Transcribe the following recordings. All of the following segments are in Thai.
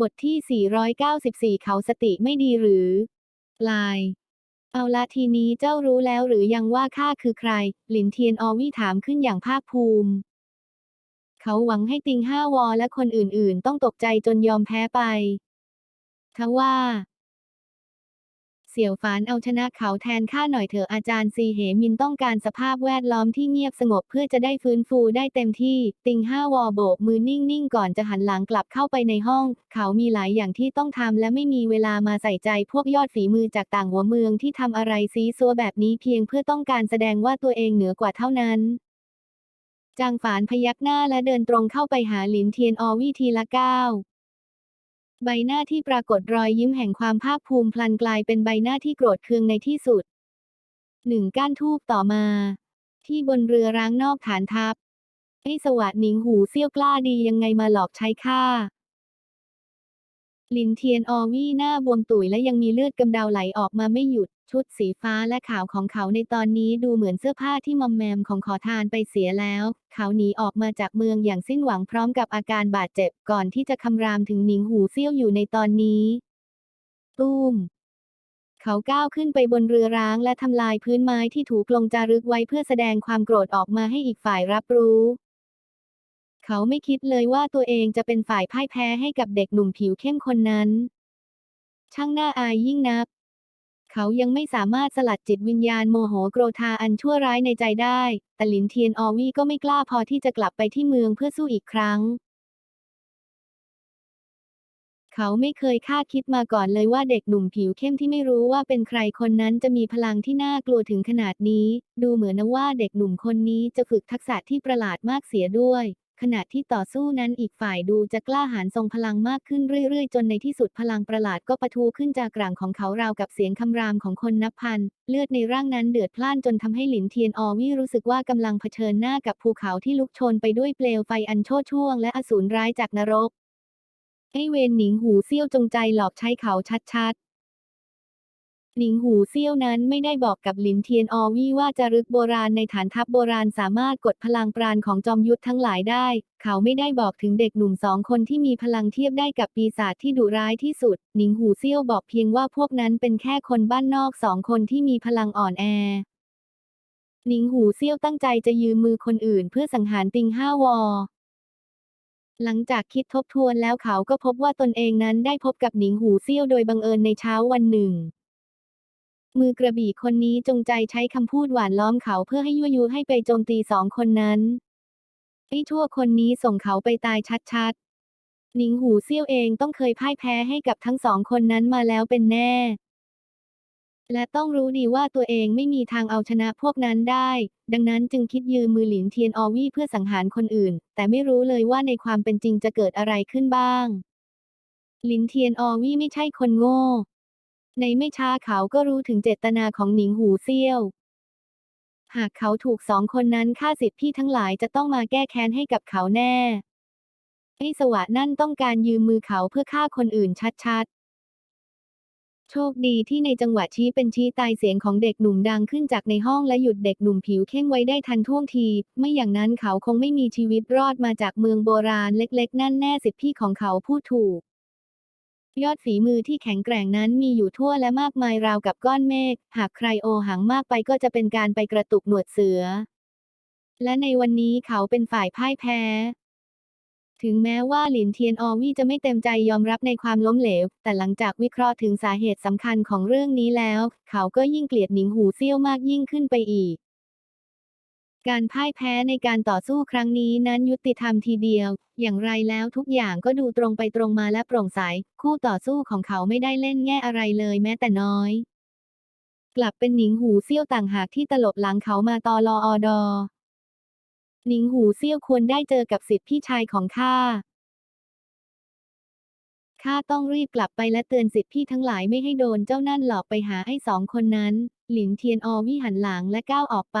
บทที่ 494 เขาสติไม่ดีหรือ ลาย เอาละทีนี้เจ้ารู้แล้วหรือยังว่าข้าคือใคร หลินเทียนอวี่ถามขึ้นอย่างภาคภูมิ เขาหวังให้ติงห้าวอและคนอื่นๆ ต้องตกใจจนยอมแพ้ไปทว่า เสี่ยวฝานเอาชนะเขาแทนข้าหน่อยเถอะอาจารย์ซีเหมินต้องการสภาพแวดล้อมที่เงียบสงบเพื่อจะได้ฟื้นฟูได้เต็มที่ ติงห้าวอโบกมือนิ่งๆก่อนจะหันหลังกลับเข้าไปในห้อง เขามีหลายอย่างที่ต้องทำและไม่มีเวลามาใส่ใจพวกยอดฝีมือจากต่างหัวเมืองที่ทำอะไรซีซัวแบบนี้เพียงเพื่อต้องการแสดงว่าตัวเองเหนือกว่าเท่านั้นจางฝานพยักหน้าและเดินตรงเข้าไปหาหลินเทียนออวี่ทีละก้าว ใบหน้าที่ปรากฏรอยยิ้มแห่งความภาคภูมิพลันกลายเป็นใบหน้าที่โกรธเคืองในที่สุดหนึ่งก้านทูบต่อมา ที่บนเรือร้างนอกฐานทัพไอ้สวัสดหนิงหูเซี่ยวกล้าดียังไงมาหลอกใช้ข้าลินเทียนออวี่หน้าบวมตุ๋ยและยังมีเลือดกำเดาไหลออกมาไม่หยุด ชุดสีฟ้าและขาวของเขาในตอนนี้ดูเหมือนเสื้อผ้าที่มอมแมมของขอทานไปเสียแล้ว เขาหนีออกมาจากเมืองอย่างสิ้นหวังพร้อมกับอาการบาดเจ็บก่อนที่จะคำรามถึงหนิงหูเซี่ยวอยู่ในตอนนี้ ตุ้ม เขาก้าวขึ้นไปบนเรือร้างและทำลายพื้นไม้ที่ถูกลงจารึกไว้เพื่อแสดงความโกรธออกมาให้อีกฝ่ายรับรู้เขาไม่คิดเลยว่าตัวเองจะเป็นฝ่ายพ่ายแพ้ให้กับเด็กหนุ่มผิวเข้มคนนั้น ช่างน่าอายยิ่งนัก เขายังไม่สามารถสลัดจิตวิญญาณโมโหโกรธาอันชั่วร้ายในใจได้ แต่หลินเทียนอวี่ก็ไม่กล้าพอที่จะกลับไปที่เมืองเพื่อสู้อีกครั้ง เขาไม่เคยคาดคิดมาก่อนเลยว่าเด็กหนุ่มผิวเข้มที่ไม่รู้ว่าเป็นใครคนนั้นจะมีพลังที่น่ากลัวถึงขนาดนี้ ดูเหมือนนะว่าเด็กหนุ่มคนนี้จะฝึกทักษะที่ประหลาดมากเสียด้วย ขณะที่ต่อสู้นั้นอีกฝ่ายดูจะกล้าหาญทรงพลังมากขึ้นเรื่อยๆ จนในที่สุดพลังประหลาดก็ปะทุขึ้นจากกลางของเขาราวกับเสียงคำรามของคนนับพัน เลือดในร่างนั้นเดือดพล่านจนทำให้หลินเทียนอวี่รู้สึกว่ากำลังเผชิญหน้ากับภูเขาที่ลุกโชนไปด้วยเปลวไฟอันโชดช่วงและอสูรร้ายจากนรกให้เวนหนิงหูเซี่ยวจงใจหลอกใช้เขาชัดๆ หนิงหูเซี่ยวนั้นไม่ได้บอกกับหลินเทียนอวี่ว่าจารึกโบราณในฐานทัพโบราณสามารถกดพลังปราณของจอมยุทธทั้งหลายได้ เขาไม่ได้บอกถึงเด็กหนุ่มสองคนที่มีพลังเทียบได้กับปีศาจที่ดุร้ายที่สุด หนิงหูเซี่ยวบอกเพียงว่าพวกนั้นเป็นแค่คนบ้านนอกสองคนที่มีพลังอ่อนแอหนิงหูเซี่ยวตั้งใจจะยืมมือคนอื่นเพื่อสังหารติงห้าวอหลังจากคิดทบทวนแล้วเขาก็พบว่าตนเองนั้นได้พบกับหนิงหูเซี่ยวโดยบังเอิญในเช้าวันหนึ่ง มือกระบี่คนนี้จงใจใช้คำพูดหวานล้อมเขาเพื่อให้ยั่วยุให้ไปโจมตีสองคนนั้น ไอ้ทั่วคนนี้ส่งเขาไปตายชัดๆ หนิงหูเซี่ยวเองต้องเคยพ่ายแพ้ให้กับทั้งสองคนนั้นมาแล้วเป็นแน่ และต้องรู้ดีว่าตัวเองไม่มีทางเอาชนะพวกนั้นได้ ดังนั้นจึงคิดยืมมือหลินเทียนอวี่เพื่อสังหารคนอื่น แต่ไม่รู้เลยว่าในความเป็นจริงจะเกิดอะไรขึ้นบ้าง หลินเทียนอวี่ไม่ใช่คนโง่ ในไม่ช้าเขาก็รู้ถึงเจตนาของหนิงหูเซี่ยว หากเขาถูกสองคนนั้นฆ่าสิทธิพี่ทั้งหลายจะต้องมาแก้แค้นให้กับเขาแน่ ไอ้สวะนั่นต้องการยืมมือเขาเพื่อฆ่าคนอื่นชัดๆ โชคดีที่ในจังหวะชี้เป็นชี้ตายเสียงของเด็กหนุ่มดังขึ้นจากในห้องและหยุดเด็กหนุ่มผิวเข้มไว้ได้ทันท่วงที ไม่อย่างนั้นเขาคงไม่มีชีวิตรอดมาจากเมืองโบราณเล็ก ๆ นั่นแน่สิทธิพี่ของเขาพูดถูก ยอดฝีมือที่แข็งแกร่งนั้นมีอยู่ทั่วและมากมายราวกับก้อนเมฆ หากใครโอหังมากไปก็จะเป็นการไปกระตุกหนวดเสือ และในวันนี้เขาเป็นฝ่ายพ่ายแพ้ ถึงแม้ว่าหลินเทียนออวี่จะไม่เต็มใจยอมรับในความล้มเหลว แต่หลังจากวิเคราะห์ถึงสาเหตุสำคัญของเรื่องนี้แล้ว เขาก็ยิ่งเกลียดหนิงหูเซี่ยวมากยิ่งขึ้นไปอีก การพ่ายแพ้ในการต่อสู้ครั้งนี้นั้นยุติธรรมทีเดียว อย่างไรแล้วทุกอย่างก็ดูตรงไปตรงมาและโปร่งใส คู่ต่อสู้ของเขาไม่ได้เล่นแง่อะไรเลยแม้แต่น้อย กลับเป็นหนิงหูเซี่ยวต่างหากที่ตลบหลังเขามาตอรออดอ หนิงหูเซี่ยวควรได้เจอกับสิทธิพี่ชายของข้า ข้าต้องรีบกลับไปและเตือนสิทธิพี่ทั้งหลายไม่ให้โดนเจ้านั่นหลอกไปหาไอ้สองคนนั้น หลินเทียนออวี่หันหลังและก้าวออกไป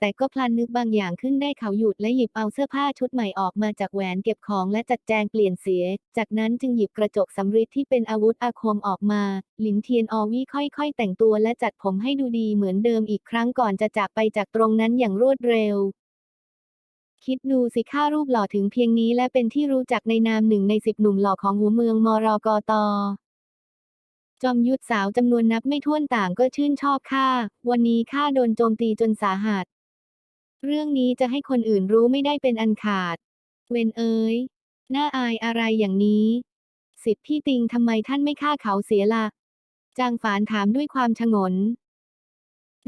แต่ก็พลันนึกบางอย่างขึ้นได้เขาหยุดและหยิบเอาเสื้อผ้าชุดใหม่ออกมาจากแหวนเก็บของและจัดแจงเปลี่ยนเสีย จากนั้นจึงหยิบกระจกสำริดที่เป็นอาวุธอาคมออกมา หลินเทียนอวี่ค่อยๆ แต่งตัวและจัดผมให้ดูดีเหมือนเดิมอีกครั้งก่อนจะจากไปจากตรงนั้นอย่างรวดเร็วคิดดูสิค่ารูปหล่อถึงเพียงนี้และเป็นที่รู้จักในนามหนึ่งในสิบหนุ่มหล่อของหัวเมืองมรกตจอมยุทธสาวจำนวนนับไม่ถ้วนต่างก็ชื่นชอบข้า วันนี้ข้าโดนโจมตีจนสาหัส เรื่องนี้จะให้คนอื่นรู้ไม่ได้เป็นอันขาด เวนเอ๋ยน่าอายอะไรอย่างนี้ สิทธิ์พี่ติงทำไมท่านไม่ฆ่าเขาเสียละ่ะ จางฝานถามด้วยความชงน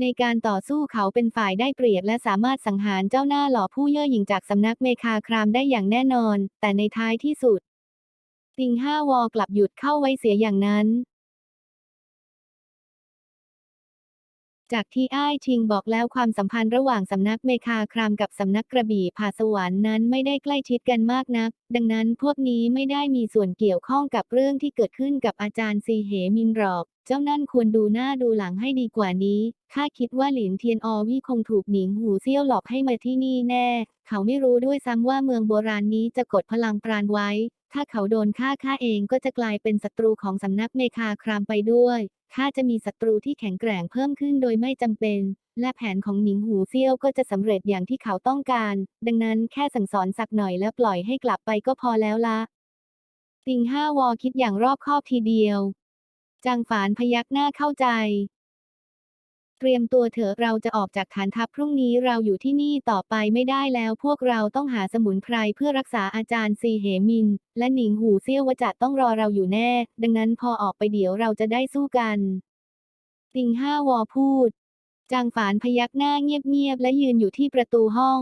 ในการต่อสู้เขาเป็นฝ่ายได้เปรียบและสามารถสังหารเจ้าหน้าหล่อผู้เย่อหยิ่งจากสำนักเมคาครามได้อย่างแน่นอน แต่ในท้ายที่สุด ติงห้าวอกลับหยุดเข้าไว้เสียอย่างนั้น จากที่อ้ายชิงบอกแล้วความสัมพันธ์ระหว่างสำนักเมคาครามกับสำนักกระบี่ผาสวรรค์นั้นไม่ได้ใกล้ชิดกันมากนัก ดังนั้นพวกนี้ไม่ได้มีส่วนเกี่ยวข้องกับเรื่องที่เกิดขึ้นกับอาจารย์ซีเหมินหรอก เจ้านั่นควรดูหน้าดูหลังให้ดีกว่านี้ข้าคิดว่าหลินเทียนอวี่คงถูกหนิงหูเซี่ยวหลอกให้มาที่นี่แน่ เขาไม่รู้ด้วยซ้ำว่าเมืองโบราณนี้จะกดพลังปราณไว้ ถ้าเขาโดนฆ่าข้าเองก็จะกลายเป็นศัตรูของสำนักเมคาครามไปด้วยข้าจะมีศัตรูที่แข็งแกร่งเพิ่มขึ้นโดยไม่จำเป็น และแผนของหนิงหูเซี่ยวก็จะสำเร็จอย่างที่เขาต้องการ ดังนั้นแค่สั่งสอนสักหน่อยแล้วปล่อยให้กลับไปก็พอแล้วละติงห้าวอคิดอย่างรอบคอบทีเดียวจางฝานพยักหน้าเข้าใจ เตรียมตัวเถอะเราจะออกจากฐานทัพพรุ่งนี้เราอยู่ที่นี่ต่อไปไม่ได้แล้วพวกเราต้องหาสมุนไพรเพื่อรักษาอาจารย์ซีเหมิน และหนิงหูเซี่ยววจะต้องรอเราอยู่แน่ ดังนั้นพอออกไปเดี๋ยวเราจะได้สู้กัน ติงห้าวอพูด จางฝานพยักหน้าเงียบๆและยืนอยู่ที่ประตูห้อง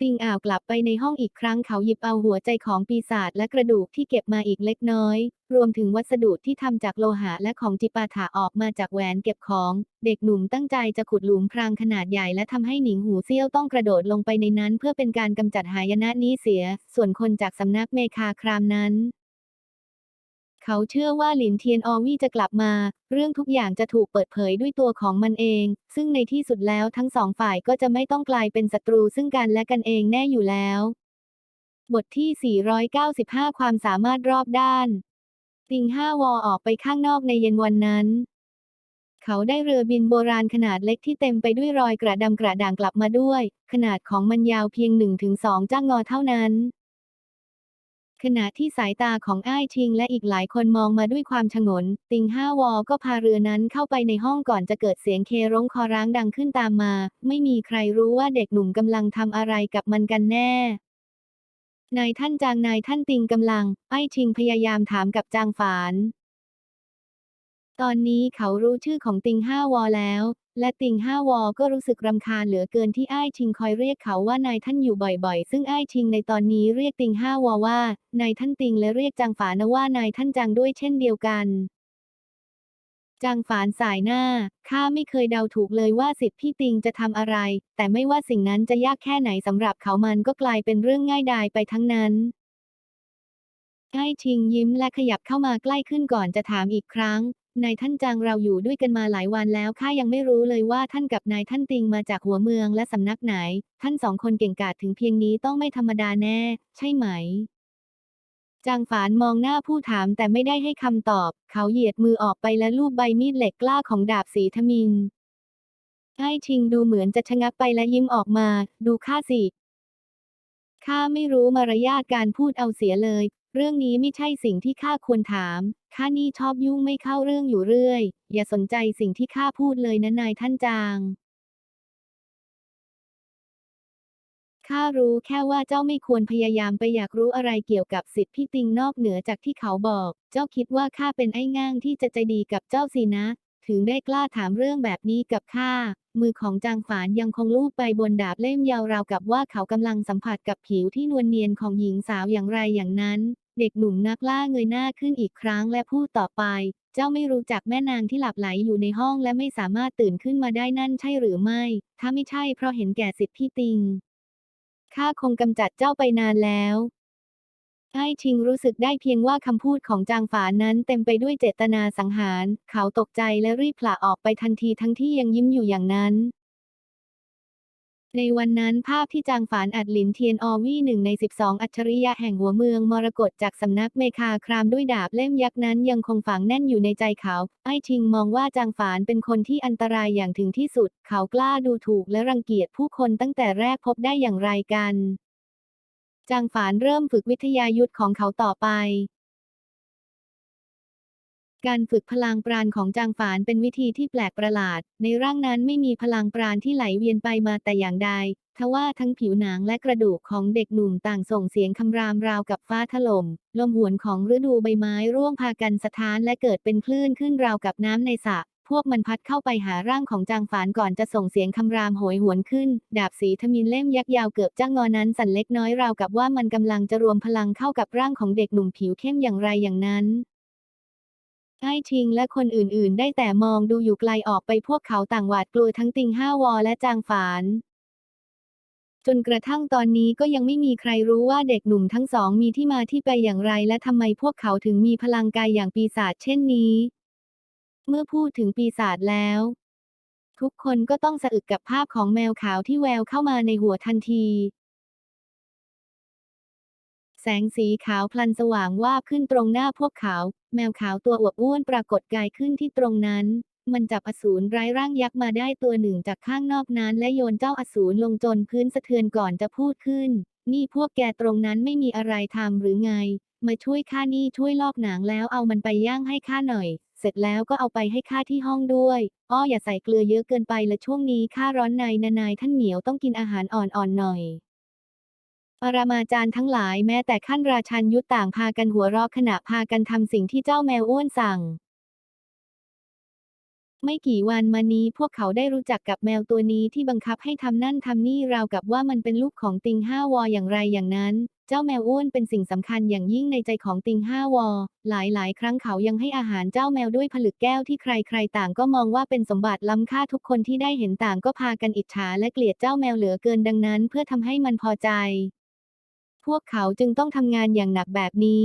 ติงอ่าวกลับไปในห้องอีกครั้งเขาหยิบเอาหัวใจของปีศาจและกระดูกที่เก็บมาอีกเล็กน้อย รวมถึงวัสดุที่ทำจากโลหะและของจิปาถะออกมาจากแหวนเก็บของ เด็กหนุ่มตั้งใจจะขุดหลุมพรางขนาดใหญ่และทำให้หนิงหูเซี่ยวต้องกระโดดลงไปในนั้น เพื่อเป็นการกำจัดหายนะนี้เสีย ส่วนคนจากสำนักเมคาครามนั้น เขาเชื่อว่าหลินเทียนออวี่จะกลับมา เรื่องทุกอย่างจะถูกเปิดเผยด้วยตัวของมันเอง ซึ่งในที่สุดแล้วทั้งสองฝ่ายก็จะไม่ต้องกลายเป็นศัตรูซึ่งกันและกันเองแน่อยู่แล้ว บทที่ 495 ความสามารถรอบด้าน ติงห้าวอออกไปข้างนอกในเย็นวันนั้นเขาได้เรือบินโบราณขนาดเล็กที่เต็มไปด้วยรอยกระดำกระด่างกลับมาด้วย ขนาดของมันยาวเพียง1-2จ้างงอเท่านั้น ขณะที่สายตาของอ้ายชิงและอีกหลายคนมองมาด้วยความฉงน ติงห้าวอก็พาเรือนั้นเข้าไปในห้องก่อนจะเกิดเสียงเคร้องคอร้างดังขึ้นตามมา ไม่มีใครรู้ว่าเด็กหนุ่มกำลังทำอะไรกับมันกันแน่นายท่านจางนายท่านติงกำลัง ไอ้ชิงพยายามถามกับจางฝาน ตอนนี้เขารู้ชื่อของติงห้าวอแล้ว และติงห้าวอก็รู้สึกรำคาญเหลือเกินที่อ้ายชิงคอยเรียกเขาว่านายท่านอยู่บ่อยๆ ซึ่งอ้ายชิงในตอนนี้เรียกติงห้าวอว่านายท่านติงและเรียกจางฝานว่านายท่านจางด้วยเช่นเดียวกันจางฝานสายหน้า ข้าไม่เคยเดาถูกเลยว่าสิทธิพี่ติงจะทำอะไร แต่ไม่ว่าสิ่งนั้นจะยากแค่ไหนสำหรับเขามันก็กลายเป็นเรื่องง่ายดายไปทั้งนั้นไอ้ชิงยิ้มและขยับเข้ามาใกล้ขึ้นก่อนจะถามอีกครั้ง นายท่านจางเราอยู่ด้วยกันมาหลายวันแล้วข้ายังไม่รู้เลยว่าท่านกับนายท่านติงมาจากหัวเมืองและสำนักไหน ท่านสองคนเก่งกาจถึงเพียงนี้ต้องไม่ธรรมดาแน่ ใช่ไหม จางฝานมองหน้าผู้ถามแต่ไม่ได้ให้คำตอบ เขาเหยียดมือออกไปและลูบใบมีดเหล็กกล้าของดาบสีทมินไอ้ชิงดูเหมือนจะชะงักไปและยิ้มออกมา ดูข้าสิข้าไม่รู้มารยาทการพูดเอาเสียเลย เรื่องนี้ไม่ใช่สิ่งที่ข้าควรถาม ข้านี่ชอบยุ่งไม่เข้าเรื่องอยู่เรื่อย อย่าสนใจสิ่งที่ข้าพูดเลยนะนายท่านจาง ข้ารู้แค่ว่าเจ้าไม่ควรพยายามไปอยากรู้อะไรเกี่ยวกับสิทธิพี่ติงนอกเหนือจากที่เขาบอก เจ้าคิดว่าข้าเป็นไอ้ง่างที่จะใจดีกับเจ้าสินะ ถึงได้กล้าถามเรื่องแบบนี้กับข้า มือของจางฝานยังคงลูบไปบนดาบเล่มยาวราวกับว่าเขากำลังสัมผัสกับผิวที่นวลเนียนของหญิงสาวอย่างไรอย่างนั้น เด็กหนุ่มนักล่าเงยหน้าขึ้นอีกครั้งและพูดต่อไป เจ้าไม่รู้จักแม่นางที่หลับไหลอยู่ในห้องและไม่สามารถตื่นขึ้นมาได้นั่นใช่หรือไม่ ถ้าไม่ใช่เพราะเห็นแก่สิทธิพี่ติง ข้าคงกำจัดเจ้าไปนานแล้วไอ้ชิงรู้สึกได้เพียงว่าคำพูดของจางฝานนั้นเต็มไปด้วยเจตนาสังหาร เขาตกใจและรีบผละออกไปทันทีทั้งที่ยังยิ้มอยู่อย่างนั้น ในวันนั้นภาพที่จางฝานอัดหลินเทียนอวี่หนึ่งใน 12 อัจฉริยะแห่งหัวเมืองมรกตจากสำนักเมคาครามด้วยดาบเล่มยักษ์นั้นยังคงฝังแน่นอยู่ในใจเขา ไอ้ชิงมองว่าจางฝานเป็นคนที่อันตรายอย่างถึงที่สุด เขากล้าดูถูกและรังเกียจผู้คนตั้งแต่แรกพบได้อย่างไรกัน จางฝานเริ่มฝึกวิทยายุทธของเขาต่อไป การฝึกพลังปราณของจางฝานเป็นวิธีที่แปลกประหลาด ในร่างนั้นไม่มีพลังปราณที่ไหลเวียนไปมาแต่อย่างใด ทว่าทั้งผิวหนังและกระดูกของเด็กหนุ่มต่างส่งเสียงคำรามราวกับฟ้าถล่ม ลมหวนของฤดูใบไม้ร่วงพากันสะท้านและเกิดเป็นคลื่นขึ้นราวกับน้ำในสระพวกมันพัดเข้าไปหาร่างของจางฝานก่อนจะส่งเสียงคำรามโหยหวนขึ้น ดาบสีทมินเล่มยักษ์ยาวเกือบจ้างงอนั้นสั่นเล็กน้อยราวกับว่ามันกำลังจะรวมพลังเข้ากับร่างของเด็กหนุ่มผิวเข้มอย่างไรอย่างนั้น ไอ้ชิงและคนอื่นๆ ได้แต่มองดูอยู่ไกลออกไปพวกเขาต่างหวาดกลัวทั้งติงห้าวอและจางฝานจนกระทั่งตอนนี้ก็ยังไม่มีใครรู้ว่าเด็กหนุ่มทั้งสองมีที่มาที่ไปอย่างไร และทำไมพวกเขาถึงมีพลังกายอย่างปีศาจเช่นนี้ เมื่อพูดถึงปีศาจแล้ว ทุกคนก็ต้องสะอึกกับภาพของแมวขาวที่แววเข้ามาในหัวทันที แสงสีขาวพลันสว่างวาบขึ้นตรงหน้าพวกเขา แมวขาวตัวอวบอ้วนปรากฏกายขึ้นที่ตรงนั้น มันจับอสูรไร้ร่างยักษ์มาได้ตัวหนึ่งจากข้างนอกนั้น และโยนเจ้าอสูรลงจนพื้นสะเทือนก่อนจะพูดขึ้น นี่พวกแกตรงนั้นไม่มีอะไรทำหรือไง มาช่วยข้านี่ช่วยลอกหนังแล้วเอามันไปย่างให้ข้าหน่อย เสร็จแล้วก็เอาไปให้ข้าที่ห้องด้วย อ้ออย่าใส่เกลือเยอะเกินไปละช่วงนี้ข้าร้อนในนานายท่านเหมียวต้องกินอาหารอ่อนๆหน่อย ปรมาจารย์ทั้งหลายแม้แต่ขั้นราชันยุต่างพากันหัวเราะขณะพากันทำสิ่งที่เจ้าแมวอ้วนสั่ง ไม่กี่วันมานี้พวกเขาได้รู้จักกับแมวตัวนี้ที่บังคับให้ทำนั่นทำนี่ราวกับว่ามันเป็นลูกของติงห้าวออย่างไรอย่างนั้น เจ้าแมวอ้วนเป็นสิ่งสำคัญอย่างยิ่งในใจของติงห้าวอ หลายหลายๆครั้งเขายังให้อาหารเจ้าแมวด้วยผลึกแก้วที่ใครๆ ต่างก็มองว่าเป็นสมบัติล้ำค่าทุกคนที่ได้เห็นต่างก็พากันอิจฉาและเกลียดเจ้าแมวเหลือเกินดังนั้น เพื่อทำให้มันพอใจ พวกเขาจึงต้องทำงานอย่างหนักแบบนี้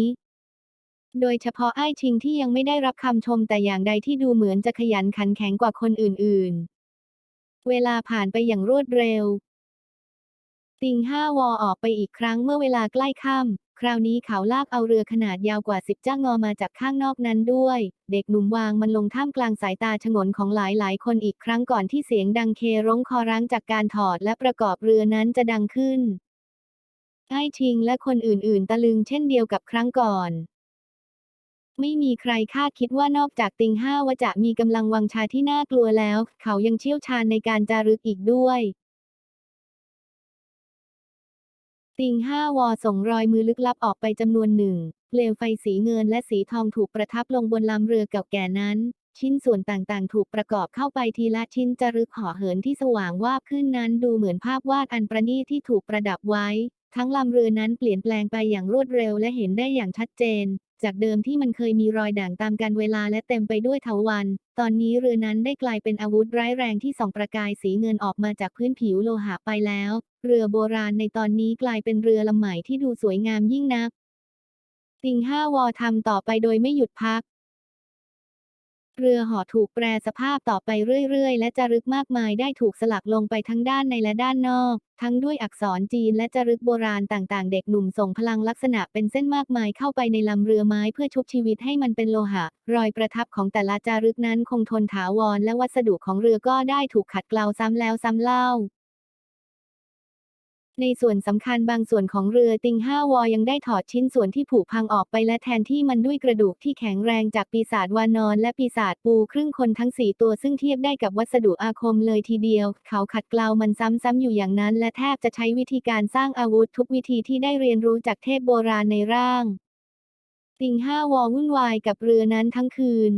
โดยเฉพาะไอ้ชิงที่ยังไม่ได้รับคำชมแต่อย่างใดที่ดูเหมือนจะขยันขันแข็งกว่าคนอื่นๆ เวลาผ่านไปอย่างรวดเร็ว ติงห้าวอออกไปอีกครั้งเมื่อเวลาใกล้ค่ำคราวนี้เขาลากเอาเรือขนาดยาวกว่าสิบจ้างงอมาจากข้างนอกนั้นด้วย เด็กหนุ่มวางมันลงท่ามกลางสายตาชงนของหลายหลายคนอีกครั้งก่อนที่เสียงดังเคร้งคอร้างจากการถอดและประกอบเรือนั้นจะดังขึ้น ไอ้ชิงและคนอื่นๆ ตะลึงเช่นเดียวกับครั้งก่อน ไม่มีใครคาดคิดว่านอกจากติงห้าวจะมีกำลังวังชาที่น่ากลัวแล้ว เขายังเชี่ยวชาญในการจารึกอีกด้วย ติงห้าวอส่งรอยมือลึกลับออกไปจำนวนหนึ่งเปลวไฟสีเงินและสีทองถูกประทับลงบนลำเรือเก่าแก่นั้น ชิ้นส่วนต่างๆ ถูกประกอบเข้าไปทีละชิ้นจารึกห่อเหินที่สว่างวาบขึ้นนั้นดูเหมือนภาพวาดอันประณีตที่ถูกประดับไว้ ทั้งลำเรือนั้นเปลี่ยนแปลงไปอย่างรวดเร็วและเห็นได้อย่างชัดเจน จากเดิมที่มันเคยมีรอยด่างตามกาลเวลาและเต็มไปด้วยเถาวัลย์ตอนนี้เรือนั้นได้กลายเป็นอาวุธร้ายแรงที่ส่องประกายสีเงินออกมาจากพื้นผิวโลหะไปแล้ว เรือโบราณในตอนนี้กลายเป็นเรือลำใหม่ที่ดูสวยงามยิ่งนักติงห้าวอทำต่อไปโดยไม่หยุดพัก เรือห่อถูกแปรสภาพต่อไปเรื่อยๆ และจารึกมากมายได้ถูกสลักลงไปทั้งด้านในและด้านนอก ทั้งด้วยอักษรจีนและจารึกโบราณต่างๆ เด็กหนุ่มส่งพลังลักษณะเป็นเส้นมากมายเข้าไปในลำเรือไม้เพื่อชุบชีวิตให้มันเป็นโลหะ รอยประทับของแต่ละจารึกนั้นคงทนถาวรและวัสดุของเรือก็ได้ถูกขัดเกลาซ้ำแล้วซ้ำเล่า ในส่วนสำคัญบางส่วนของเรือติงห้าวอยังได้ถอดชิ้นส่วนที่ผุพังออกไปและแทนที่มันด้วยกระดูกที่แข็งแรงจากปีศาจวานอนและปีศาจปูครึ่งคนทั้งสี่ตัวซึ่งเทียบได้กับวัสดุอาคมเลยทีเดียว เขาขัดเกลามันซ้ำๆอยู่อย่างนั้น และแทบจะใช้วิธีการสร้างอาวุธทุกวิธีที่ได้เรียนรู้จากเทพโบราณในร่าง ติงห้าวอวุ่นวายกับเรือนั้นทั้งคืน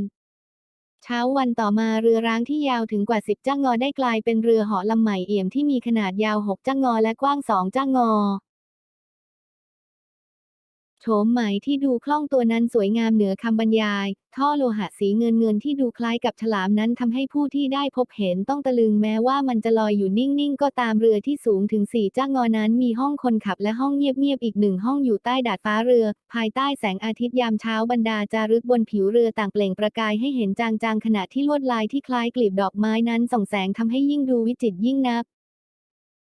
เช้าวันต่อมาเรือร้างที่ยาวถึงกว่า 10จ้างงอได้กลายเป็นเรือเหาะลำใหม่เอี่ยมที่มีขนาดยาว 6จ้างงอและกว้าง 2จ้างงอ โฉมใหม่ที่ดูคล่องตัวนั้นสวยงามเหนือคำบรรยาย ท่อโลหะสีเงินเงินที่ดูคล้ายกับฉลามนั้นทำให้ผู้ที่ได้พบเห็นต้องตะลึงแม้ว่ามันจะลอยอยู่นิ่ง ๆ ก็ตามเรือที่สูงถึงสี่จ้างงอนั้นมีห้องคนขับและห้องเงียบ ๆ อีกหนึ่งห้องอยู่ใต้ดาดฟ้าเรือ ภายใต้แสงอาทิตย์ยามเช้าบรรดาจารึกบนผิวเรือต่างเปล่งประกายให้เห็นจาง ๆ ขณะที่ลวดลายที่คล้ายกลีบดอกไม้นั้นส่องแสงทำให้ยิ่งดูวิจิตรยิ่งนัก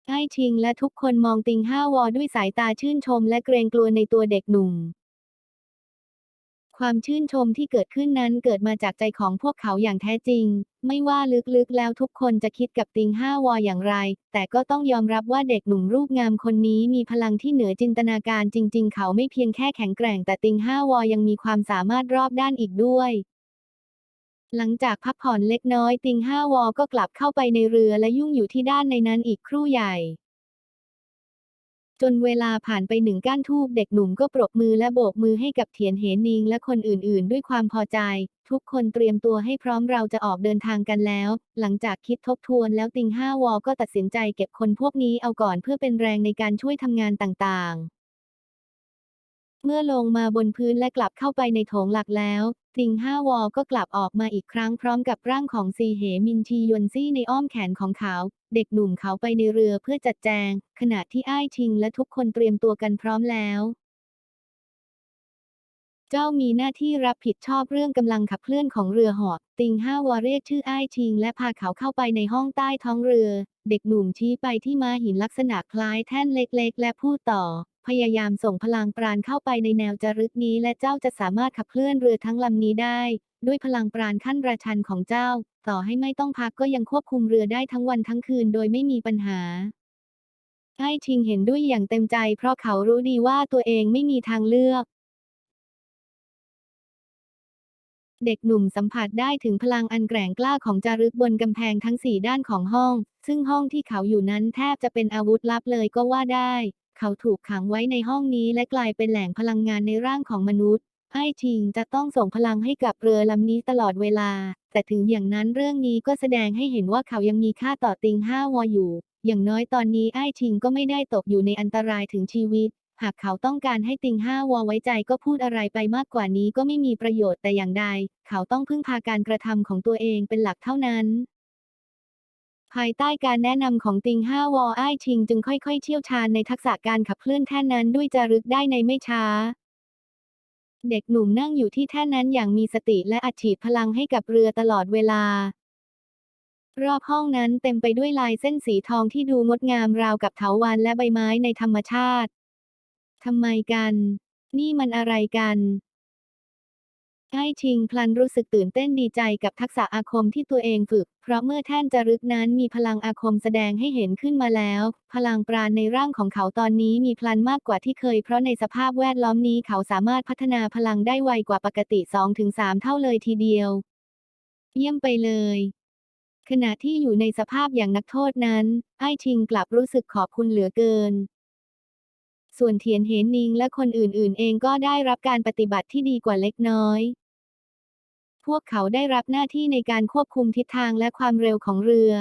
ไอ้ชิงและทุกคนมองติงห้าวอด้วยสายตาชื่นชมและเกรงกลัวในตัวเด็กหนุ่ม ความชื่นชมที่เกิดขึ้นนั้นเกิดมาจากใจของพวกเขาอย่างแท้จริง ไม่ว่าลึกๆแล้วทุกคนจะคิดกับติงห้าวออย่างไร แต่ก็ต้องยอมรับว่าเด็กหนุ่มรูปงามคนนี้มีพลังที่เหนือจินตนาการจริง ๆ เขาไม่เพียงแค่แข็งแกร่งแต่ติงห้าวอยังมีความสามารถรอบด้านอีกด้วย หลังจากพักผ่อนเล็กน้อยติงห้าวอก็กลับเข้าไปในเรือและยุ่งอยู่ที่ด้านในนั้นอีกครู่ใหญ่ จนเวลาผ่านไปหนึ่งก้านทูบเด็กหนุ่มก็ปรบมือและโบกมือให้กับเถียนเหนิงและคนอื่นๆ ด้วยความพอใจ ทุกคนเตรียมตัวให้พร้อมเราจะออกเดินทางกันแล้ว หลังจากคิดทบทวนแล้วติงห้าวอก็ตัดสินใจเก็บคนพวกนี้เอาก่อนเพื่อเป็นแรงในการช่วยทำงานต่างๆเมื่อลงมาบนพื้นและกลับเข้าไปในโถงหลักแล้ว ติงห้าวอก็กลับออกมาอีกครั้งพร้อมกับร่างของซีเหมินชียวนซี่ในอ้อมแขนของเขา เด็กหนุ่มเขาไปในเรือเพื่อจัดแจง ขณะที่อ้ายชิงและทุกคนเตรียมตัวกันพร้อมแล้ว เจ้ามีหน้าที่รับผิดชอบเรื่องกำลังขับเคลื่อนของเรือหาะติงห้าวอเรียกชื่ออ้ายชิง และพาเขาเข้าไปในห้องใต้ท้องเรือ เด็กหนุ่มชี้ไปที่ม้าหินลักษณะคล้ายแท่นเล็กๆ และพูดต่อ พยายามส่งพลังปราณเข้าไปในแนวจารึกนี้และเจ้าจะสามารถขับเคลื่อนเรือทั้งลำนี้ได้ ด้วยพลังปราณขั้นราชันของเจ้า ต่อให้ไม่ต้องพักก็ยังควบคุมเรือได้ทั้งวันทั้งคืนโดยไม่มีปัญหาไอ้ชิงเห็นด้วยอย่างเต็มใจ เพราะเขารู้ดีว่าตัวเองไม่มีทางเลือก เด็กหนุ่มสัมผัสได้ถึงพลังอันแกร่งกล้าของจารึกบนกำแพงทั้งสี่ด้านของห้อง ซึ่งห้องที่เขาอยู่นั้นแทบจะเป็นอาวุธลับเลยก็ว่าได้ เขาถูกขังไว้ในห้องนี้และกลายเป็นแหล่งพลังงานในร่างของมนุษย์ไอ้ชิงจะต้องส่งพลังให้กับเรือลำนี้ตลอดเวลา แต่ถึงอย่างนั้นเรื่องนี้ก็แสดงให้เห็นว่าเขายังมีค่าต่อติงห้าวออยู่ อย่างน้อยตอนนี้ไอ้ชิงก็ไม่ได้ตกอยู่ในอันตรายถึงชีวิต หากเขาต้องการให้ติงห้าวอไว้ใจก็พูดอะไรไปมากกว่านี้ก็ไม่มีประโยชน์แต่อย่างใด เขาต้องพึ่งพาการกระทำของตัวเองเป็นหลักเท่านั้น ภายใต้การแนะนำของติงห้าวออ้ายชิงจึงค่อยๆ เชี่ยวชาญในทักษะการขับเคลื่อนแท่นนั้นด้วยจารึกได้ในไม่ช้า เด็กหนุ่มนั่งอยู่ที่แท่นนั้นอย่างมีสติและอัดฉีดพลังให้กับเรือตลอดเวลา รอบห้องนั้นเต็มไปด้วยลายเส้นสีทองที่ดูงดงามราวกับเถาวัลย์และใบไม้ในธรรมชาติทำไมกัน นี่มันอะไรกัน ไอ้ชิงพลันรู้สึกตื่นเต้นดีใจกับทักษะอาคมที่ตัวเองฝึก เพราะเมื่อแท่นจารึกนั้นมีพลังอาคมแสดงให้เห็นขึ้นมาแล้ว พลังปราณในร่างของเขาตอนนี้มีพลันมากกว่าที่เคย เพราะในสภาพแวดล้อมนี้เขาสามารถพัฒนาพลังได้ไวกว่าปกติ 2-3 เท่าเลยทีเดียว เยี่ยมไปเลยขณะที่อยู่ในสภาพอย่างนักโทษนั้น ไอ้ชิงกลับรู้สึกขอบคุณเหลือเกิน ส่วนเทียนเหนนิงและคนอื่นๆ เองก็ได้รับการปฏิบัติที่ดีกว่าเล็กน้อย พวกเขาได้รับหน้าที่ในการควบคุมทิศทางและความเร็วของเรือ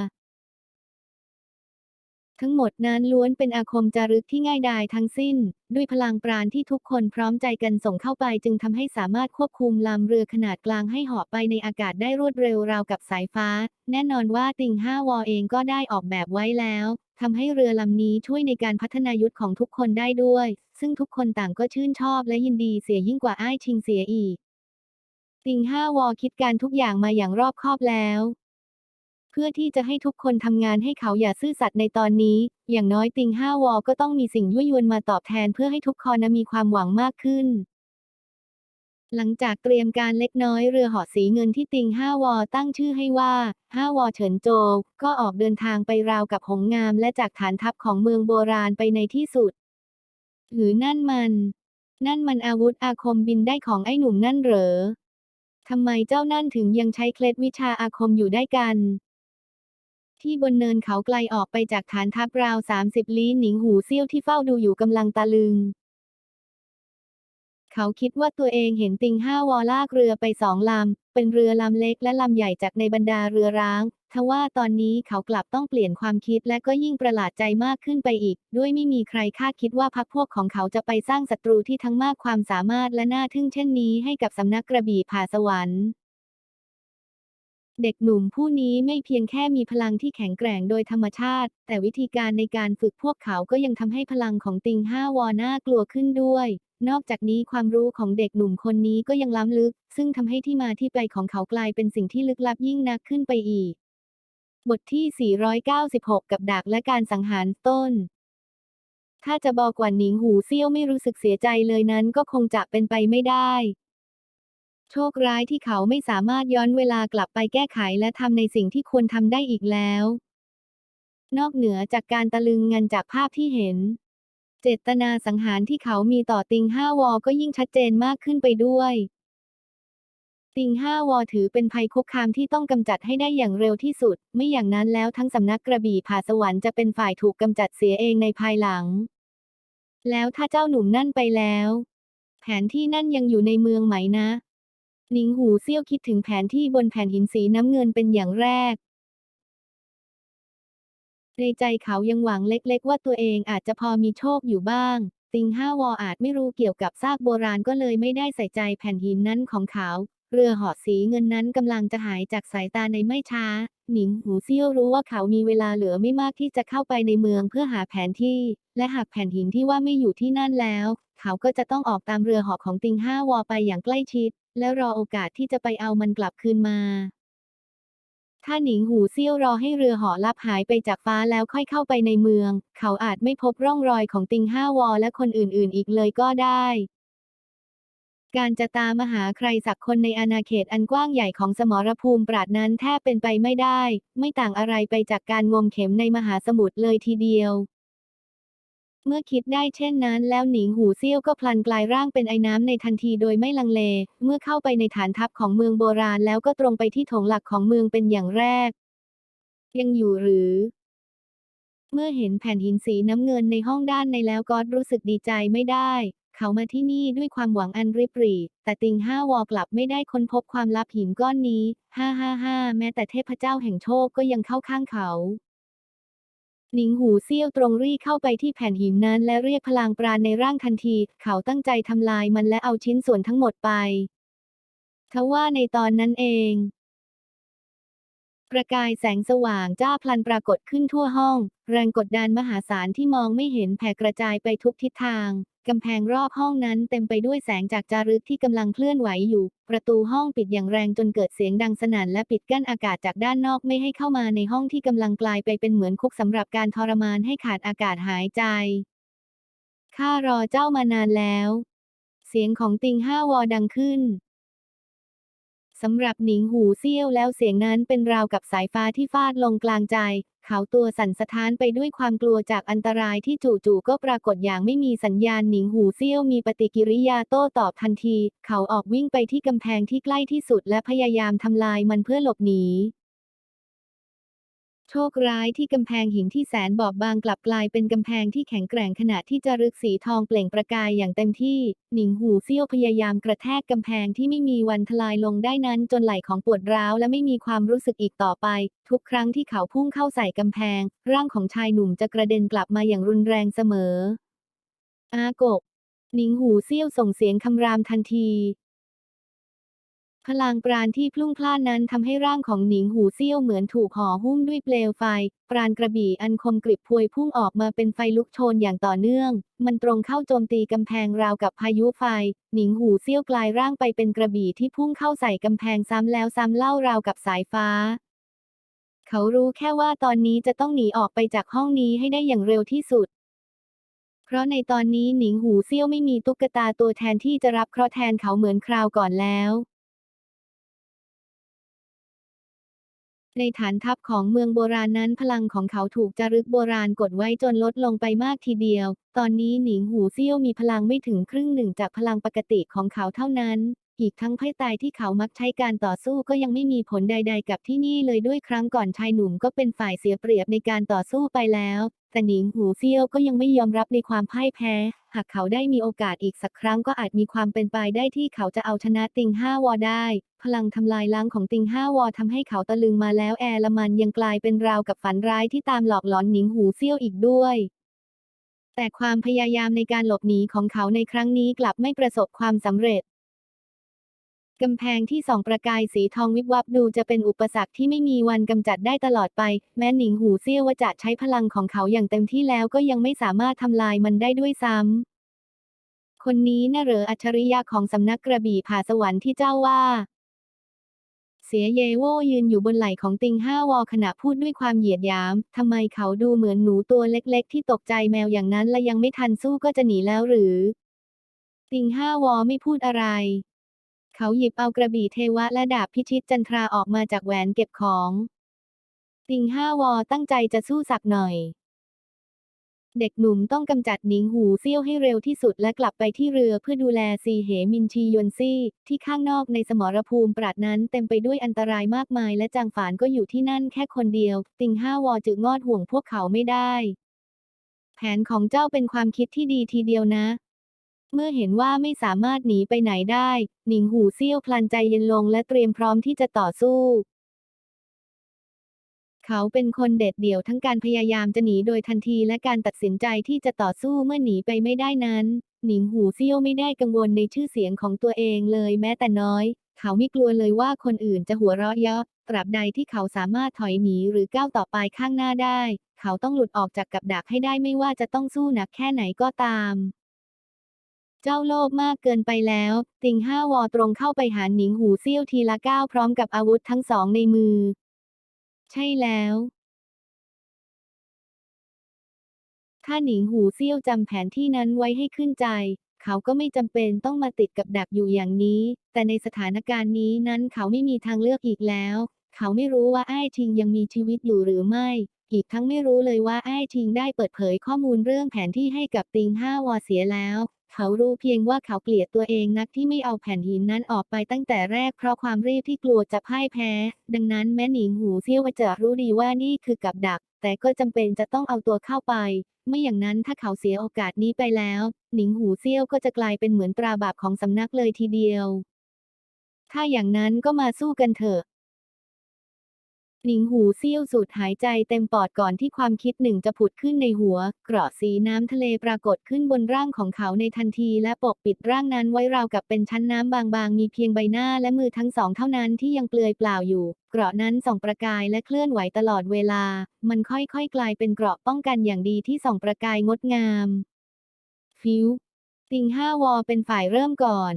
ทั้งหมดนั้นล้วนเป็นอาคมจารึกที่ง่ายดายทั้งสิ้น ด้วยพลังปราณที่ทุกคนพร้อมใจกันส่งเข้าไปจึงทำให้สามารถควบคุมลำเรือขนาดกลางให้เหาะไปในอากาศได้รวดเร็วราวกับสายฟ้า แน่นอนว่าติงห้าวอเองก็ได้ออกแบบไว้แล้วทำให้เรือลำนี้ช่วยในการพัฒนายุทธของทุกคนได้ด้วย ซึ่งทุกคนต่างก็ชื่นชอบและยินดีเสียยิ่งกว่าอ้ายชิงเสียอีก ติงห้าวอคิดการทุกอย่างมาอย่างรอบคอบแล้ว เพื่อที่จะให้ทุกคนทำงานให้เขาอย่าซื่อสัตย์ในตอนนี้ อย่างน้อยติงห้าวอก็ต้องมีสิ่งยั่วยวนมาตอบแทนเพื่อให้ทุกคนมีความหวังมากขึ้น หลังจากเตรียมการเล็กน้อยเรือเหาะสีเงินที่ติงห้าวอตั้งชื่อให้ว่าห้าวอเฉินโจวก็ออกเดินทางไปราวกับหงงามและจากฐานทัพของเมืองโบราณไปในที่สุดหรือนั่นมัน นั่นมันอาวุธอาคมบินได้ของไอ้หนุ่มนั่นเหรอ ทำไมเจ้านั่นถึงยังใช้เคล็ดวิชาอาคมอยู่ได้กัน ที่บนเนินเขาไกลออกไปจากฐานทัพราว30ลี้หนิงหูเซี่ยวที่เฝ้าดูอยู่กำลังตะลึง เขาคิดว่าตัวเองเห็นติงห้าวอลากเรือไปสองลำ เป็นเรือลำเล็กและลำใหญ่จากในบรรดาเรือร้าง ทว่าตอนนี้เขากลับต้องเปลี่ยนความคิดและก็ยิ่งประหลาดใจมากขึ้นไปอีก ด้วยไม่มีใครคาดคิดว่าพรรคพวกของเขาจะไปสร้างศัตรูที่ทั้งมากความสามารถและน่าทึ่งเช่นนี้ให้กับสำนักกระบี่ผาสวรรค์ เด็กหนุ่มผู้นี้ไม่เพียงแค่มีพลังที่แข็งแกร่งโดยธรรมชาติ แต่วิธีการในการฝึกพวกเขาก็ยังทำให้พลังของติงห้าวอน่ากลัวขึ้นด้วย นอกจากนี้ความรู้ของเด็กหนุ่มคนนี้ก็ยังล้ำลึก ซึ่งทำให้ที่มาที่ไปของเขากลายเป็นสิ่งที่ลึกลับยิ่งนักขึ้นไปอีก บทที่ 496 กับดักและการสังหารต้น ถ้าจะบอกว่าหนิงหูเซี่ยวไม่รู้สึกเสียใจเลยนั้นก็คงจะเป็นไปไม่ได้ โชคร้ายที่เขาไม่สามารถย้อนเวลากลับไปแก้ไขและทำในสิ่งที่ควรทำได้อีกแล้ว นอกเหนือจากการตะลึงงันจากภาพที่เห็น เจตนาสังหารที่เขามีต่อติงห้าวอก็ยิ่งชัดเจนมากขึ้นไปด้วยติงห้าวอถือเป็นภัยคุกคามที่ต้องกำจัดให้ได้อย่างเร็วที่สุด ไม่อย่างนั้นแล้วทั้งสำนักกระบี่ผาสวรรค์จะเป็นฝ่ายถูกกำจัดเสียเองในภายหลัง แล้วถ้าเจ้าหนุ่มนั่นไปแล้ว แผนที่นั่นยังอยู่ในเมืองไหมนะ หนิงหูเซี่ยวคิดถึงแผนที่บนแผ่นหินสีน้ำเงินเป็นอย่างแรก ในใจเขายังหวังเล็กๆ ว่าตัวเองอาจจะพอมีโชคอยู่บ้าง ติงห้าวออาจไม่รู้เกี่ยวกับซากโบราณก็เลยไม่ได้ใส่ใจแผ่นหินนั้นของเขา เรือหาะสีเงินนั้นกำลังจะหายจากสายตาในไม่ช้า หนิงหูเซี่ยวรู้ว่าเขามีเวลาเหลือไม่มากที่จะเข้าไปในเมืองเพื่อหาแผนที่ และหากแผ่นหินที่ว่าไม่อยู่ที่นั่นแล้ว เขาก็จะต้องออกตามเรือหาะของติงห้าวอไปอย่างใกล้ชิด และรอโอกาสที่จะไปเอามันกลับคืนมาถ้าหนิงหูเซี่ยวรอให้เรือหาะลับหายไปจากฟ้าแล้วค่อยเข้าไปในเมือง เขาอาจไม่พบร่องรอยของติงห้าวอและคนอื่นๆ อีกเลยก็ได้ การจะตามหาใครสักคนในอาณาเขตอันกว้างใหญ่ของสมรภูมิปราดนั้นแทบเป็นไปไม่ได้ ไม่ต่างอะไรไปจากการงมเข็มในมหาสมุทรเลยทีเดียว เมื่อคิดได้เช่นนั้นแล้วหนิงหูเซี่ยวก็พลันกลายร่างเป็นไอ้น้ำในทันทีโดยไม่ลังเล เมื่อเข้าไปในฐานทัพของเมืองโบราณแล้วก็ตรงไปที่โถงหลักของเมืองเป็นอย่างแรก ยังอยู่หรือ เมื่อเห็นแผ่นหินสีน้ำเงินในห้องด้านในแล้วก็รู้สึกดีใจไม่ได้ เขามาที่นี่ด้วยความหวังอันริบหรี่ แต่ติงห้าวอกลับไม่ได้ค้นพบความลับหินก้อนนี้ ฮ่าฮ่าฮ่าแม้แต่เทพเจ้าแห่งโชคก็ยังเข้าข้างเขา หนิงหูเซี่ยวตรงรีเข้าไปที่แผ่นหินนั้นและเรียกพลังปราณในร่างทันที เขาตั้งใจทำลายมันและเอาชิ้นส่วนทั้งหมดไป ทว่าในตอนนั้นเอง ประกายแสงสว่างจ้าพลันปรากฏขึ้นทั่วห้อง แรงกดดันมหาศาลที่มองไม่เห็นแผ่กระจายไปทุกทิศทาง กำแพงรอบห้องนั้นเต็มไปด้วยแสงจากจารึกที่กำลังเคลื่อนไหวอยู่ ประตูห้องปิดอย่างแรงจนเกิดเสียงดังสนั่นและปิดกั้นอากาศจากด้านนอกไม่ให้เข้ามาในห้องที่กำลังกลายไปเป็นเหมือนคุกสำหรับการทรมานให้ขาดอากาศหายใจ ข้ารอเจ้ามานานแล้ว เสียงของติงห้าวอดังขึ้น สำหรับหนิงหูเซี่ยวแล้วเสียงนั้นเป็นราวกับสายฟ้าที่ฟาดลงกลางใจ เขาตัวสั่นสะท้านไปด้วยความกลัวจากอันตรายที่จู่ๆก็ปรากฏอย่างไม่มีสัญญาณหนิงหูเซี่ยวมีปฏิกิริยาโต้ตอบทันที เขาออกวิ่งไปที่กำแพงที่ใกล้ที่สุดและพยายามทำลายมันเพื่อหลบหนี โชคร้ายที่กำแพงหินที่แสนบอบบางกลับกลายเป็นกำแพงที่แข็งแกร่งขณะที่จรึกสีทองเปล่งประกายอย่างเต็มที่ หนิงหูเซี่ยวพยายามกระแทกกำแพงที่ไม่มีวันทลายลงได้นั้นจนไหล่ของปวดร้าวและไม่มีความรู้สึกอีกต่อไป ทุกครั้งที่เขาพุ่งเข้าใส่กำแพง ร่างของชายหนุ่มจะกระเด็นกลับมาอย่างรุนแรงเสมอ อากกหนิงหูเซี่ยวส่งเสียงคำรามทันที พลังปราณที่พลุ่งพล่านนั้นทำให้ร่างของหนิงหูเซี่ยวเหมือนถูกห่อหุ้มด้วยเปลวไฟ ปราณกระบี่อันคมกริบพวยพุ่งออกมาเป็นไฟลุกโชนอย่างต่อเนื่อง มันตรงเข้าโจมตีกำแพงราวกับพายุไฟ หนิงหูเซี่ยวกลายร่างไปเป็นกระบี่ที่พุ่งเข้าใส่กำแพงซ้ำแล้วซ้ำเล่าราวกับสายฟ้า เขารู้แค่ว่าตอนนี้จะต้องหนีออกไปจากห้องนี้ให้ได้อย่างเร็วที่สุดเพราะในตอนนี้หนิงหูเซี่ยวไม่มีตุ๊กตาตัวแทนที่จะรับเคราะห์แทนเขาเหมือนคราวก่อนแล้ว ในฐานทัพของเมืองโบราณนั้นพลังของเขาถูกจารึกโบราณกดไว้จนลดลงไปมากทีเดียว ตอนนี้หนิงหูเซี่ยวมีพลังไม่ถึงครึ่งหนึ่งจากพลังปกติของเขาเท่านั้น อีกทั้งไพ่ตายที่เขามักใช้การต่อสู้ก็ยังไม่มีผลใด ๆ กับที่นี่เลยด้วยครั้งก่อนชายหนุ่มก็เป็นฝ่ายเสียเปรียบในการต่อสู้ไปแล้ว แต่หนิงหูเซี่ยวก็ยังไม่ยอมรับในความพ่ายแพ้ หากเขาได้มีโอกาสอีกสักครั้งก็อาจมีความเป็นไปได้ที่เขาจะเอาชนะติงห้าวอได้ พลังทำลายล้างของติงห้าวอทำให้เขาตะลึงมาแล้วแอร์ละมันยังกลายเป็นราวกับฝันร้ายที่ตามหลอกหลอนหนิงหูเซี่ยวอีกด้วยแต่ความพยายามในการหลบหนีของเขาในครั้งนี้กลับไม่ประสบความสำเร็จ กำแพงที่ส่องประกายสีทองวิบวับดูจะเป็นอุปสรรคที่ไม่มีวันกำจัดได้ตลอดไป แม้หนิงหูเซี่ยวว่าจะใช้พลังของเขาอย่างเต็มที่แล้วก็ยังไม่สามารถทำลายมันได้ด้วยซ้ำ คนนี้น่ะเหรออัจฉริยะของสำนักกระบี่ผาสวรรค์ที่เจ้าว่า เสียเยโวยืนอยู่บนไหล่ของติงห้าวอขณะพูดด้วยความเหยียดหยาม ทำไมเขาดูเหมือนหนูตัวเล็ก ๆ ที่ตกใจแมวอย่างนั้นและยังไม่ทันสู้ก็จะหนีแล้วหรือ ติงห้าวอไม่พูดอะไร เขาหยิบเอากระบี่เทวะและดาบพิชิตจันทราออกมาจากแหวนเก็บของ ติงห้าวอตั้งใจจะสู้สักหน่อย เด็กหนุ่มต้องกำจัดหนิงหูเซี่ยวให้เร็วที่สุดและกลับไปที่เรือเพื่อดูแลซีเหมินชียวนซี่ ที่ข้างนอกในสมรภูมิปราดนั้นเต็มไปด้วยอันตรายมากมายและจางฝานก็อยู่ที่นั่นแค่คนเดียว ติงห้าวอจึงงอดห่วงพวกเขาไม่ได้ แผนของเจ้าเป็นความคิดที่ดีทีเดียวนะ เมื่อเห็นว่าไม่สามารถหนีไปไหนได้ หนิงหูเซี่ยวพลันใจเย็นลงและเตรียมพร้อมที่จะต่อสู้ เขาเป็นคนเด็ดเดี่ยวทั้งการพยายามจะหนีโดยทันทีและการตัดสินใจที่จะต่อสู้เมื่อหนีไปไม่ได้นั้น หนิงหูเซี่ยวไม่ได้กังวลในชื่อเสียงของตัวเองเลยแม้แต่น้อย เขาไม่กลัวเลยว่าคนอื่นจะหัวเราะเยาะตราบใดที่เขาสามารถถอยหนีหรือก้าวต่อไปข้างหน้าได้ เขาต้องหลุดออกจากกับดักให้ได้ไม่ว่าจะต้องสู้หนักแค่ไหนก็ตาม เจ้าโลภมากเกินไปแล้ว ติงห้าวอตรงเข้าไปหาหนิงหูเซี่ยวทีละก้าวพร้อมกับอาวุธทั้งสองในมือ ใช่แล้ว ถ้าหนิงหูเซี่ยวจำแผนที่นั้นไว้ให้ขึ้นใจ เขาก็ไม่จำเป็นต้องมาติดกับดักอยู่อย่างนี้ แต่ในสถานการณ์นี้นั้นเขาไม่มีทางเลือกอีกแล้ว เขาไม่รู้ว่าไอ้ทิงยังมีชีวิตอยู่หรือไม่อีกทั้งไม่รู้เลยว่าไอ้ทิงได้เปิดเผยข้อมูลเรื่องแผนที่ให้กับติงห้าวอเสียแล้ว เขารู้เพียงว่าเขาเกลียดตัวเองนักที่ไม่เอาแผ่นหินนั้นออกไปตั้งแต่แรกเพราะความรีบที่กลัวจะพ่ายแพ้ ดังนั้นแม้หนิงหูเซี่ยวจะรู้ดีว่านี่คือกับดัก แต่ก็จำเป็นจะต้องเอาตัวเข้าไปไม่อย่างนั้นถ้าเขาเสียโอกาสนี้ไปแล้ว หนิงหูเซี่ยวก็จะกลายเป็นเหมือนตราบาปของสำนักเลยทีเดียว ถ้าอย่างนั้นก็มาสู้กันเถอะ หนิงหูเซี่ยวสูดหายใจเต็มปอดก่อนที่ความคิดหนึ่งจะผุดขึ้นในหัว เกราะสีน้ำทะเลปรากฏขึ้นบนร่างของเขาในทันทีและปกปิดร่างนั้นไว้ราวกับเป็นชั้นน้ำบางๆ มีเพียงใบหน้าและมือทั้งสองเท่านั้นที่ยังเปลือยเปล่าอยู่ เกราะนั้นส่องประกายและเคลื่อนไหวตลอดเวลา มันค่อยๆ กลายเป็นเกราะป้องกันอย่างดีที่ส่องประกายงดงาม ฟิวติงห้าวอเป็นฝ่ายเริ่มก่อน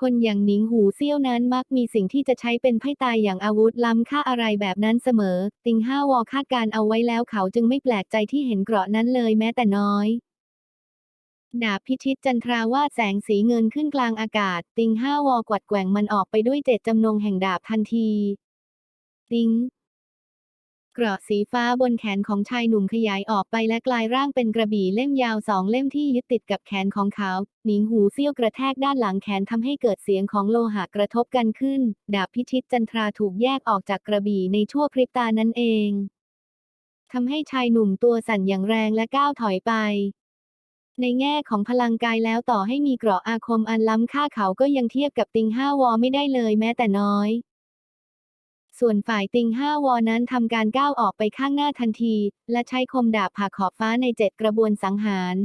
คนอย่างหนิงหูเซี่ยวนั้นมักมีสิ่งที่จะใช้เป็นไพ่ตายอย่างอาวุธล้ำค่าอะไรแบบนั้นเสมอ ติงห้าวอคาดการเอาไว้แล้วเขาจึงไม่แปลกใจที่เห็นเกราะนั้นเลยแม้แต่น้อยดาบพิชิตจันทราวาดแสงสีเงินขึ้นกลางอากาศ ติงห้าวอกวัดแกว่งมันออกไปด้วยเจตจำนงแห่งดาบทันที ติง เกราะสีฟ้าบนแขนของชายหนุ่มขยายออกไปและกลายร่างเป็นกระบี่เล่มยาวสองเล่มที่ยึดติดกับแขนของเขา หนิงหูเซี่ยวกระแทกด้านหลังแขนทำให้เกิดเสียงของโลหะกระทบกันขึ้น ดาบพิชิตจันทราถูกแยกออกจากกระบี่ในชั่วพริบตานั่นเองทำให้ชายหนุ่มตัวสั่นอย่างแรงและก้าวถอยไป ในแง่ของพลังกายแล้วต่อให้มีเกราะอาคมอันล้ำค่าเขาก็ยังเทียบกับติงห้าวอไม่ได้เลยแม้แต่น้อย ส่วนฝ่ายติงห้าวอนั้นทำการก้าวออกไปข้างหน้าทันที และใช้คมดาบผ่าขอบฟ้าในเจ็ดกระบวนสังหาร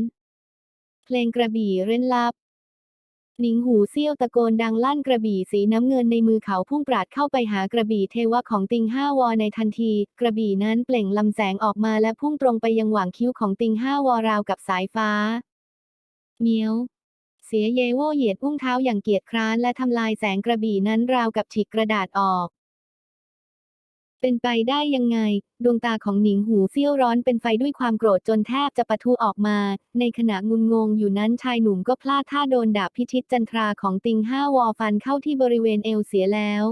เพลงกระบี่เร้นลับ หนิงหูเซี่ยวตะโกนดังลั่นกระบี่สีน้ำเงินในมือเขาพุ่งปราดเข้าไปหากระบี่เทวะของติงห้าวอในทันที กระบี่นั้นเปล่งลำแสงออกมาและพุ่งตรงไปยังหว่างคิ้วของติงห้าวอราวกับสายฟ้า เมียวเสียเยโวเหยียดอุ้งเท้าอย่างเกียจคร้านและทำลายแสงกระบี่นั้นราวกับฉีกกระดาษออก เป็นไปได้ยังไง ดวงตาของหนิงหูเซี่ยวร้อนเป็นไฟด้วยความโกรธจนแทบจะปะทุออกมา ในขณะงุนงงอยู่นั้นชายหนุ่มก็พลาดท่าโดนดาบพิชิตจันทราของติงห้าวอฟันเข้าที่บริเวณเอวเสียแล้ว